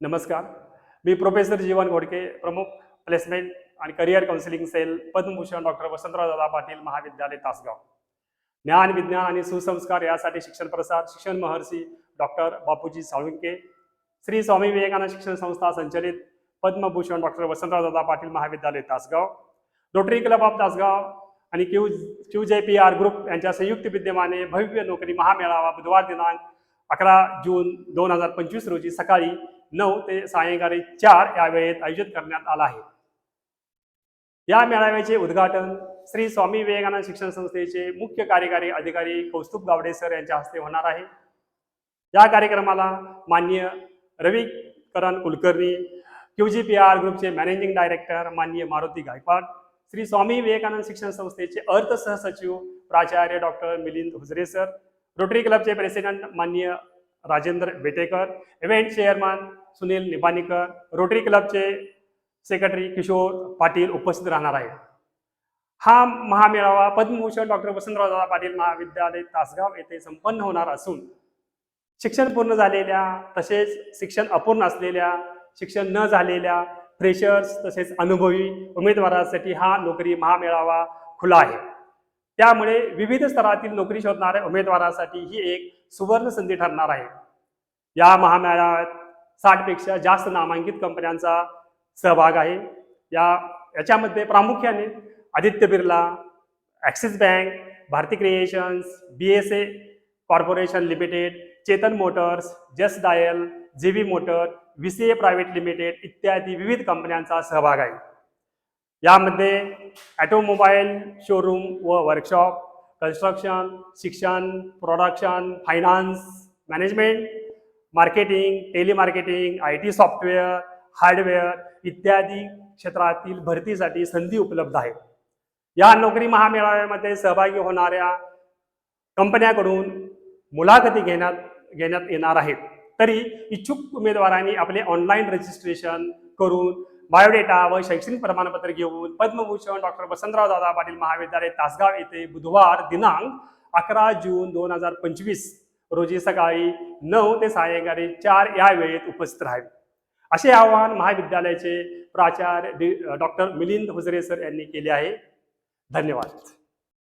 नमस्कार. मी प्रोफेसर जीवन घोडके प्रमुख प्लेसमेंट आणि career counselling cell Padmabhushan doctor Vasantrao Dada Patil महाविद्यालय तासगाव. ज्ञान विज्ञान आणि सुसंस्कार यासाठी शिक्षण प्रसार शिक्षण महर्षी डॉक्टर बापूजी साळुंके श्री स्वामी विवेकानंद शिक्षण संस्था संचलित पद्मभूषण डॉक्टर वसंतराव दादा पाटील महाविद्यालय Tasgaon Rotary club of Tasgaon आणि Q Q J P R group यांच्या संयुक्त विद्यमाने भव्य नोकरी महामेळावा बुधवार दिनांक अकरा जून दोन हजार पंचवीस रोजी सकाळी नऊ ते सायंकाळी चार या वेळेत आयोजित करण्यात आला आहे. या मेळाव्याचे उद्घाटन श्री स्वामी विवेकानंद शिक्षण संस्थेचे मुख्य कार्यकारी अधिकारी कौस्तुभ गावडे सर यांच्या हस्ते होणार आहे. या कार्यक्रमाला माननीय Ravikaran Kulkarni Q G P R ग्रुपचे मॅनेजिंग डायरेक्टर माननीय मारुती गायकवाड श्री स्वामी विवेकानंद शिक्षण संस्थेचे अर्थ सहसचिव प्राचार्य doctor Milind Hujare sir Rotary क्लबचे प्रेसिडेंट माननीय Rajendra Betekar event chairman Sunil Nipanikar Rotary क्लबचे सेक्रेटरी किशोर पाटील उपस्थित राहणार आहेत. हा महामेळावा पद्मभूषण डॉक्टर वसंतराव दादा पाटील महाविद्यालय तासगाव येथे संपन्न होणार असून शिक्षण पूर्ण झालेल्या तसेच शिक्षण अपूर्ण असलेल्या शिक्षण न झालेल्या फ्रेशर्स तसेच अनुभवी उमेदवारांसाठी हा नोकरी महामेळावा खुला आहे. त्यामुळे विविध स्तरातील नोकरी शोधणाऱ्या उमेदवारांसाठी ही एक सुवर्ण संधी ठरणार आहे. या महामेळाव्यात साठपेक्षा जास्त नामांकित कंपन्यांचा सहभाग आहे. या याच्यामध्ये प्रामुख्याने Aditya Birla Axis bank Bharati creations B S A corporation limited Chetan motors just dial J V motor V C A private limited इत्यादी विविध कंपन्यांचा सहभाग आहे. यामध्ये ॲटोमोबाईल शोरूम व वर्कशॉप कन्स्ट्रक्शन शिक्षण production finance management marketing telemarketing I T software hardware इत्यादी क्षेत्रातील भरतीसाठी संधी उपलब्ध आहेत. या नोकरी महामेळाव्यामध्ये सहभागी होणाऱ्या कंपन्याकडून मुलाखती घेण्यात घेण्यात येणार आहेत. तरी इच्छुक उमेदवारांनी आपले ऑनलाईन रजिस्ट्रेशन करून बायोडेटा व शैक्षणिक प्रमाणपत्र घेऊन पद्मभूषण डॉक्टर वसंतराव दादा पाटील महाविद्यालय तासगाव येथे बुधवार दिनांक अकरा जून दोन हजार पंचवीस रोजी सकाळी नऊ ते सायंकाळी चार या वेळेत उपस्थित राहावे. असे आवाहन महाविद्यालयाचे प्राचार्य डॉक्टर मिलिंद हुजरे सर यांनी केले आहे. धन्यवाद.